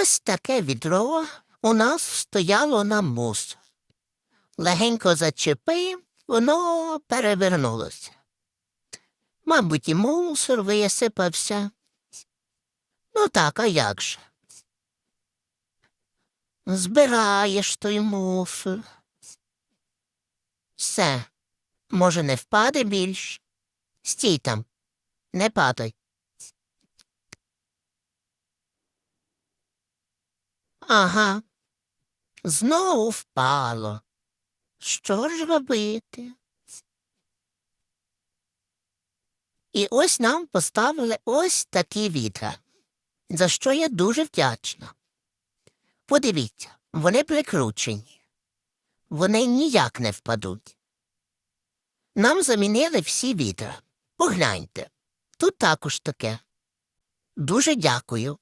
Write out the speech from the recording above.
Ось таке відро у нас стояло на мусор. Легенько зачепив, воно перевернулося. Мабуть, і мусор висипався. Ну так, а як же? Збираєш той мусор. Все, може, не впаде більш? Стій там, не падай. Ага, знову впало. Що ж робити? І ось нам поставили ось такі відра, за що я дуже вдячна. Подивіться, вони прикручені. Вони ніяк не впадуть. Нам замінили всі відра. Погляньте, тут також таке. Дуже дякую.